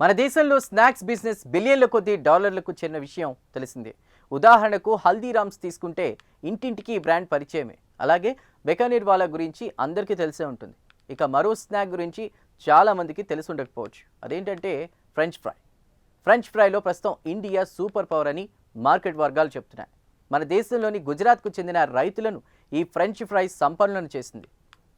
మన దేశంలో snacks business బిలియన్ల కొద్దీ డాలర్లకు చెందిన విషయం తెలిసిందే. ఉదాహరణకు హల్దీరామ్స్ తీసుకుంటే ఇంటింటికి ఈ బ్రాండ్ పరిచయమే. అలాగే బెకానీర్ వాలా గురించి అందరికీ తెలిసే ఉంటుంది. ఇక మరో స్నాక్ గురించి చాలా మందికి తెలిసి ఉండకపోవచ్చు. అదేంటంటే ఫ్రెంచ్ ఫ్రై. ఫ్రెంచ్ ఫ్రైలో ప్రస్తుతం ఇండియా సూపర్ పవర్ అని మార్కెట్ వర్గాలు చెప్తున్నాయి. మన దేశంలోని గుజరాత్కు చెందిన రైతులను ఈ ఫ్రెంచ్ ఫ్రై సంపన్నులను చేసింది.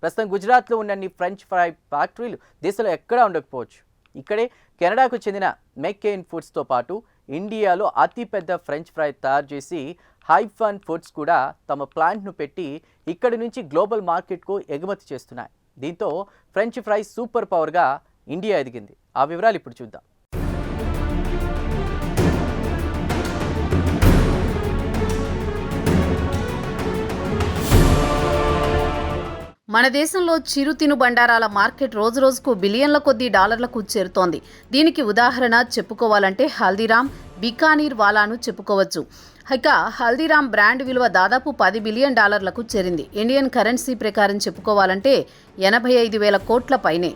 ప్రస్తుతం గుజరాత్లో ఉన్నన్ని ఫ్రెంచ్ ఫ్రై ఫ్యాక్టరీలు దేశంలో ఎక్కడా ఉండకపోవచ్చు. ఇక్కడే కెనడాకు చెందిన మెక్కెయిన్ ఫుడ్స్తో పాటు ఇండియాలో అతిపెద్ద ఫ్రెంచ్ ఫ్రై తయారు చేసి హైఫన్ ఫుడ్స్ కూడా తమ ప్లాంట్ను పెట్టి ఇక్కడి నుంచి గ్లోబల్ మార్కెట్కు ఎగుమతి చేస్తున్నాయి. దీంతో ఫ్రెంచ్ ఫ్రై సూపర్ పవర్గా ఇండియా ఎదిగింది. ఆ వివరాలు ఇప్పుడు చూద్దాం. మన దేశంలో చిరుతిను బండారాల మార్కెట్ రోజురోజుకు బిలియన్ల కొద్దీ డాలర్లకు చేరుతోంది. దీనికి ఉదాహరణ చెప్పుకోవాలంటే హల్దీరామ్ బికానీర్ వాలాను చెప్పుకోవచ్చు. ఇక హల్దీరామ్ బ్రాండ్ విలువ దాదాపు పది బిలియన్ డాలర్లకు చేరింది. ఇండియన్ కరెన్సీ ప్రకారం చెప్పుకోవాలంటే ఎనభై ఐదు వేల కోట్ల పైనే.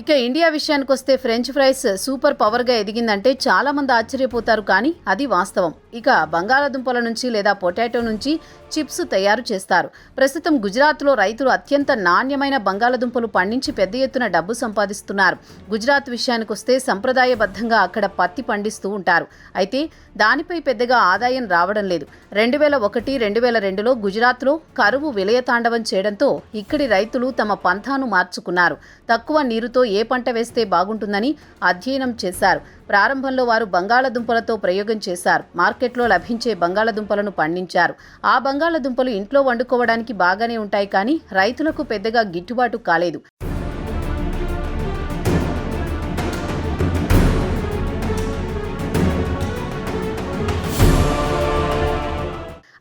ఇక ఇండియా విషయానికి వస్తే ఫ్రెంచ్ ఫ్రైస్ సూపర్ పవర్గా ఎదిగిందంటే చాలా మంది ఆశ్చర్యపోతారు కానీ అది వాస్తవం. ఇక బంగాళాదుంపల నుంచి లేదా పొటాటో నుంచి చిప్స్ తయారు చేస్తారు. ప్రస్తుతం గుజరాత్లో రైతులు అత్యంత నాణ్యమైన బంగాళాదుంపలు పండించి పెద్ద ఎత్తున డబ్బు సంపాదిస్తున్నారు. గుజరాత్ విషయానికి వస్తే సంప్రదాయబద్ధంగా అక్కడ పత్తి పండిస్తూ ఉంటారు. అయితే దానిపై పెద్దగా ఆదాయం రావడం లేదు. రెండు వేల ఒకటి రెండు వేల రెండులో గుజరాత్లో కరువు విలయతాండవం చేయడంతో ఇక్కడి రైతులు తమ పంథాను మార్చుకున్నారు. తక్కువ నీరుతో ఏ పంట వేస్తే బాగుంటుందని అధ్యయనం చేశారు. ప్రారంభంలో వారు బంగాళదుంపలతో ప్రయోగం చేశారు. మార్కెట్లో లభించే బంగాళదుంపలను పండించారు. ఆ బంగాళదుంపలు ఇంట్లో వండుకోవడానికి బాగానే ఉంటాయి కానీ రైతులకు పెద్దగా గిట్టుబాటు కాలేదు.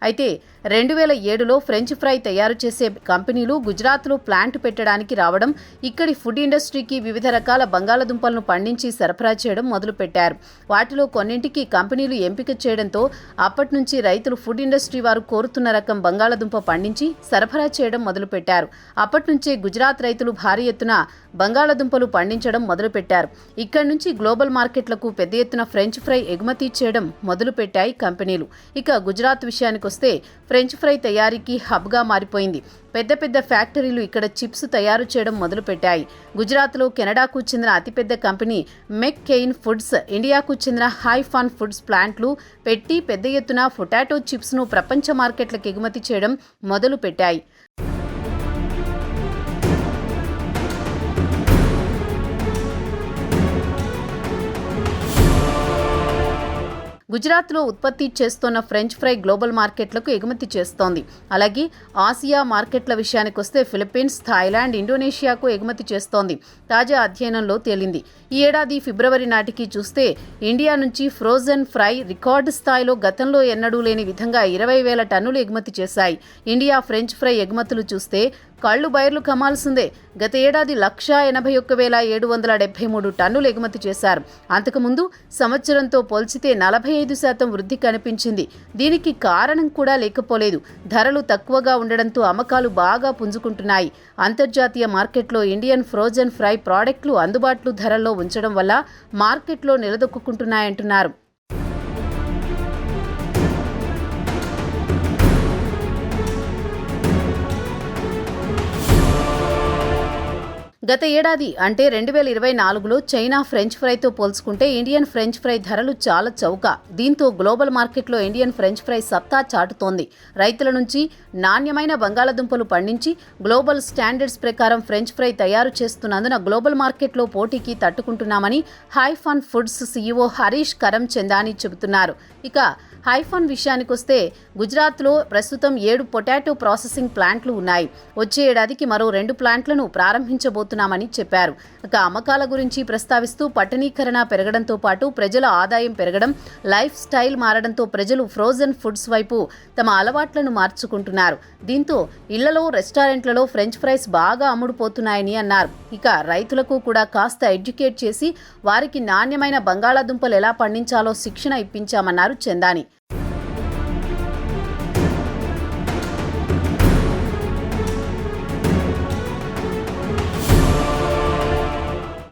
అయితే రెండు వేల ఏడులో ఫ్రెంచ్ ఫ్రై తయారు చేసే కంపెనీలు గుజరాత్లో ప్లాంట్ పెట్టడానికి రావడం ఇక్కడి ఫుడ్ ఇండస్ట్రీకి వివిధ రకాల బంగాళదుంపలను పండించి సరఫరా చేయడం మొదలుపెట్టారు. వాటిలో కొన్నింటికి కంపెనీలు ఎంపిక చేయడంతో అప్పటి నుంచి రైతులు ఫుడ్ ఇండస్ట్రీ వారు కోరుతున్న రకం బంగాళదుంప పండించి సరఫరా చేయడం మొదలుపెట్టారు. అప్పటి నుంచే గుజరాత్ రైతులు భారీ ఎత్తున బంగాళదుంపలు పండించడం మొదలుపెట్టారు. ఇక్కడి నుంచి గ్లోబల్ మార్కెట్లకు పెద్ద ఎత్తున ఫ్రెంచ్ ఫ్రై ఎగుమతి చేయడం మొదలుపెట్టాయి కంపెనీలు. ఇక గుజరాత్ విషయానికి వస్తే ఫ్రెంచ్ ఫ్రై తయారీకి హబ్గా మారిపోయింది. పెద్ద పెద్ద ఫ్యాక్టరీలు ఇక్కడ చిప్స్ తయారు చేయడం మొదలుపెట్టాయి. గుజరాత్లో కెనడాకు చెందిన అతిపెద్ద కంపెనీ మెక్ కెయిన్ ఫుడ్స్ ఇండియాకు చెందిన హైఫాన్ ఫుడ్స్ ప్లాంట్లు పెట్టి పెద్ద ఎత్తున పొటాటో చిప్స్ను ప్రపంచ మార్కెట్లకు ఎగుమతి చేయడం మొదలుపెట్టాయి. గుజరాత్లో ఉత్పత్తి చేస్తున్న ఫ్రెంచ్ ఫ్రై గ్లోబల్ మార్కెట్లకు ఎగుమతి చేస్తోంది. అలాగే ఆసియా మార్కెట్ల విషయానికి వస్తే ఫిలిప్పీన్స్ థాయిలాండ్ ఇండోనేషియాకు ఎగుమతి చేస్తోంది. తాజా అధ్యయనంలో తేలింది. ఈ ఏడాది ఫిబ్రవరి నాటికి చూస్తే ఇండియా నుంచి ఫ్రోజన్ ఫ్రై రికార్డు స్థాయిలో గతంలో ఎన్నడూ లేని విధంగా ఇరవై వేల టన్నులు ఎగుమతి చేశాయి. ఇండియా ఫ్రెంచ్ ఫ్రై ఎగుమతులు చూస్తే కళ్ళు బయర్లు కమాల్సిందే. గత ఏడాది లక్షా ఎనభై ఒక్క వేల ఏడు వందల డెబ్బై మూడు టన్నులు ఎగుమతి చేశారు. అంతకుముందు సంవత్సరంతో పోల్చితే నలభై ఐదు శాతం వృద్ధి కనిపించింది. దీనికి కారణం కూడా లేకపోలేదు. ధరలు తక్కువగా ఉండడంతో అమ్మకాలు బాగా పుంజుకుంటున్నాయి. అంతర్జాతీయ మార్కెట్లో ఇండియన్ ఫ్రోజన్ ఫ్రై ప్రాడక్టులు అందుబాటులో ధరల్లో ఉంచడం వల్ల మార్కెట్లో నిలదొక్కుంటున్నాయంటున్నారు గత ఏడాది అంటే రెండు వేల ఇరవై నాలుగులో చైనా ఫ్రెంచ్ ఫ్రైతో పోల్చుకుంటే ఇండియన్ ఫ్రెంచ్ ఫ్రై ధరలు చాలా చౌక. దీంతో గ్లోబల్ మార్కెట్లో ఇండియన్ ఫ్రెంచ్ ఫ్రై సత్తా చాటుతోంది. రైతుల నుంచి నాణ్యమైన బంగాళదుంపలు పండించి గ్లోబల్ స్టాండర్డ్స్ ప్రకారం ఫ్రెంచ్ ఫ్రై తయారు చేస్తున్నందున గ్లోబల్ మార్కెట్లో పోటీకి తట్టుకుంటున్నామని hyphen foods CEO Harish Karamchandani చెబుతున్నారు. ఇక హైఫోన్ విషయానికి వస్తే గుజరాత్లో ప్రస్తుతం ఏడు పొటాటో ప్రాసెసింగ్ ప్లాంట్లు ఉన్నాయి. వచ్చే ఏడాదికి మరో రెండు ప్లాంట్లను ప్రారంభించబోతున్నామని చెప్పారు. ఇక అమ్మకాల గురించి ప్రస్తావిస్తూ పట్టణీకరణ పెరగడంతో పాటు ప్రజల ఆదాయం పెరగడం లైఫ్ స్టైల్ మారడంతో ప్రజలు ఫ్రోజన్ ఫుడ్స్ వైపు తమ అలవాట్లను మార్చుకుంటున్నారు. దీంతో ఇళ్ళలో రెస్టారెంట్లలో ఫ్రెంచ్ ఫ్రైస్ బాగా అమ్ముడుపోతున్నాయని అన్నారు. ఇక రైతులకు కూడా కాస్త ఎడ్యుకేట్ చేసి వారికి నాణ్యమైన బంగాళాదుంపలు ఎలా పండించాలో శిక్షణ ఇప్పించామన్నారు చందాని.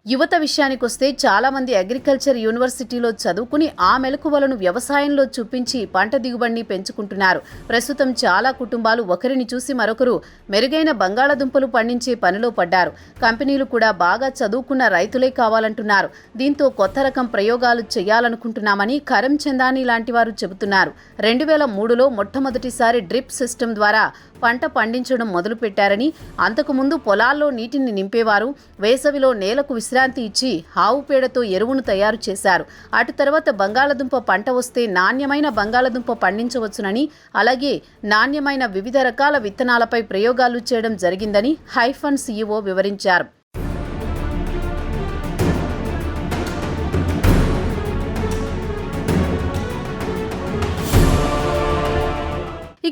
యువత విషయానికొస్తే చాలా మంది అగ్రికల్చర్ యూనివర్సిటీలో చదువుకుని ఆ మెలకువలను వ్యవసాయంలో చూపించి పంట దిగుబడిని పెంచుకుంటున్నారు. ప్రస్తుతం చాలా కుటుంబాలు ఒకరిని చూసి మరొకరు మెరుగైన బంగాళాదుంపలు పండించే పనిలో పడ్డారు. కంపెనీలు కూడా బాగా చదువుకున్న రైతులే కావాలంటున్నారు. దీంతో కొత్త రకం ప్రయోగాలు చేయాలనుకుంటున్నామని కరం చందాని లాంటి వారు చెబుతున్నారు. రెండు వేల మూడులో మొట్టమొదటిసారి డ్రిప్ సిస్టమ్ ద్వారా పంట పండించడం మొదలుపెట్టారని అంతకుముందు పొలాల్లో నీటిని నింపేవారు వేసవిలో నేలకు విశ్రాంతి ఇచ్చి ఆవు పేడతో ఎరువును తయారు చేశారు. అటు తర్వాత బంగాళదుంప పంట వస్తే నాణ్యమైన బంగాళదుంప పండించవచ్చునని అలాగే నాణ్యమైన వివిధ రకాల విత్తనాలపై ప్రయోగాలు చేయడం జరిగిందని హైఫన్ సీఈఓ వివరించారు.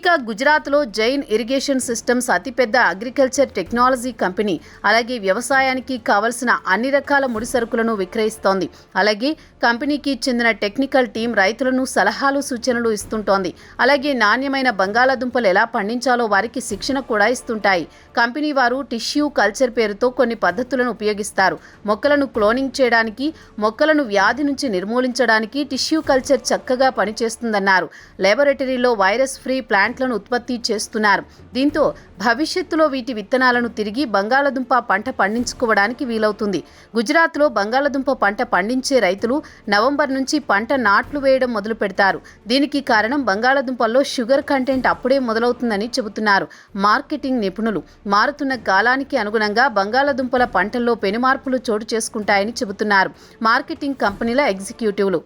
ఇక గుజరాత్లో జైన్ ఇరిగేషన్ సిస్టమ్స్ అతిపెద్ద అగ్రికల్చర్ టెక్నాలజీ కంపెనీ అలాగే వ్యవసాయానికి కావలసిన అన్ని రకాల ముడి సరుకులను విక్రయిస్తోంది. అలాగే కంపెనీకి చెందిన టెక్నికల్ టీం రైతులను సలహాలు సూచనలు ఇస్తుంటోంది. అలాగే నాణ్యమైన బంగాళాదుంపలు ఎలా పండించాలో వారికి శిక్షణ కూడా ఇస్తుంటాయి. కంపెనీ వారు టిష్యూ కల్చర్ పేరుతో కొన్ని పద్ధతులను ఉపయోగిస్తారు. మొక్కలను క్లోనింగ్ చేయడానికి మొక్కలను వ్యాధి నుంచి నిర్మూలించడానికి టిష్యూ కల్చర్ చక్కగా పనిచేస్తుందన్నారు. లేబొరేటరీలో వైరస్ ఫ్రీ ప్లాంట్ ప్లాంట్లను ఉత్పత్తి చేస్తున్నారు. దీంతో భవిష్యత్తులో వీటి విత్తనాలను తిరిగి బంగాళదుంప పంట పండించుకోవడానికి వీలవుతుంది. గుజరాత్లో బంగాళదుంప పంట పండించే రైతులు నవంబర్ నుంచి పంట నాట్లు వేయడం మొదలు పెడతారు. దీనికి కారణం బంగాళదుంపల్లో షుగర్ కంటెంట్ అప్పుడే మొదలవుతుందని చెబుతున్నారు మార్కెటింగ్ నిపుణులు. మారుతున్న కాలానికి అనుగుణంగా బంగాళదుంపల పంటల్లో పెనుమార్పులు చోటు చేసుకుంటాయని చెబుతున్నారు మార్కెటింగ్ కంపెనీల ఎగ్జిక్యూటివ్లు.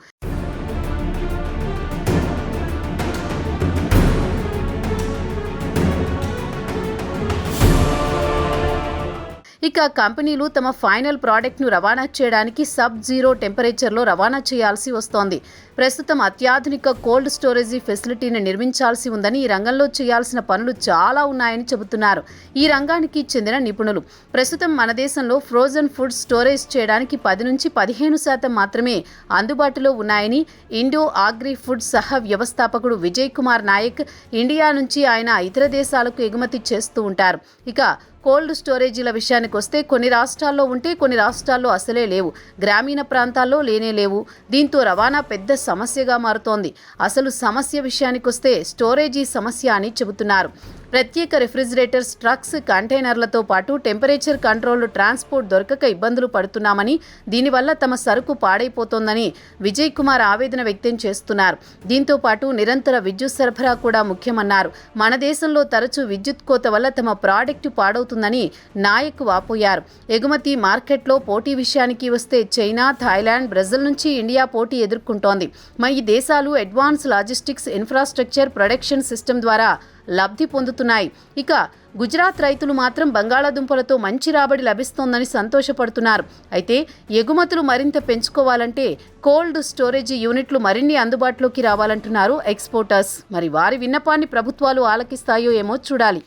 ఇక కంపెనీలు తమ ఫైనల్ ప్రోడక్ట్ను రవాణా చేయడానికి సబ్ జీరో టెంపరేచర్లో రవాణా చేయాల్సి వస్తోంది. ప్రస్తుతం అత్యాధునిక కోల్డ్ స్టోరేజీ ఫెసిలిటీని నిర్మించాల్సి ఉందని ఈ రంగంలో చేయాల్సిన పనులు చాలా ఉన్నాయని చెబుతున్నారు. ఈ రంగానికి చెందిన నిపుణులు. ప్రస్తుతం మన దేశంలో ఫ్రోజన్ ఫుడ్ స్టోరేజ్ చేయడానికి పది నుంచి పదిహేను శాతం మాత్రమే అందుబాటులో ఉన్నాయని ఇండో ఆగ్రి ఫుడ్ సహ వ్యవస్థాపకుడు విజయ్ కుమార్ నాయక్ ఇండియా నుంచి ఆయన ఇతర దేశాలకు ఎగుమతి చేస్తూ ఉంటారు. ఇక కోల్డ్ స్టోరేజీల విషయానికి వస్తే కొన్ని రాష్ట్రాల్లో ఉంటే కొన్ని రాష్ట్రాల్లో అసలే లేవు. గ్రామీణ ప్రాంతాల్లో లేనే లేవు. దీంతో రవాణా పెద్ద సమస్యగా మారుతోంది. అసలు సమస్య విషయానికి వస్తే స్టోరేజీ సమస్య అని చెబుతున్నారు. ప్రత్యేక రిఫ్రిజిరేటర్స్ ట్రక్స్ కంటైనర్లతో పాటు టెంపరేచర్ కంట్రోల్ ట్రాన్స్పోర్ట్ దొరకక ఇబ్బందులు పడుతున్నామని దీనివల్ల తమ సరుకు పాడైపోతోందని విజయ్ కుమార్ ఆవేదన వ్యక్తం చేస్తున్నారు. దీంతో పాటు నిరంతర విద్యుత్ సరఫరా కూడా ముఖ్యమన్నారు. మన దేశంలో తరచూ విద్యుత్ కోత వల్ల తమ ప్రాడక్టు పాడవుతుందని నాయక్ వాపోయారు. ఎగుమతి మార్కెట్లో పోటీ విషయానికి వస్తే చైనా థాయిలాండ్ బ్రెజిల్ నుంచి ఇండియా పోటీ ఎదుర్కొంటోంది. మరి ఈ దేశాలు advance logistics infrastructure production system ద్వారా లబ్ధి పొందుతున్నాయి. ఇక గుజరాత్ రైతులు మాత్రం బంగాళాదుంపలతో మంచి రాబడి లభిస్తోందని సంతోషపడుతున్నారు. అయితే ఎగుమతులు మరింత పెంచుకోవాలంటే కోల్డ్ స్టోరేజ్ యూనిట్లు మరిన్ని అందుబాటులోకి రావాలంటున్నారు ఎక్స్పోర్టర్స్. మరి వారి విన్నపాన్ని ప్రభుత్వాలు ఆలకిస్తాయో ఏమో చూడాలి.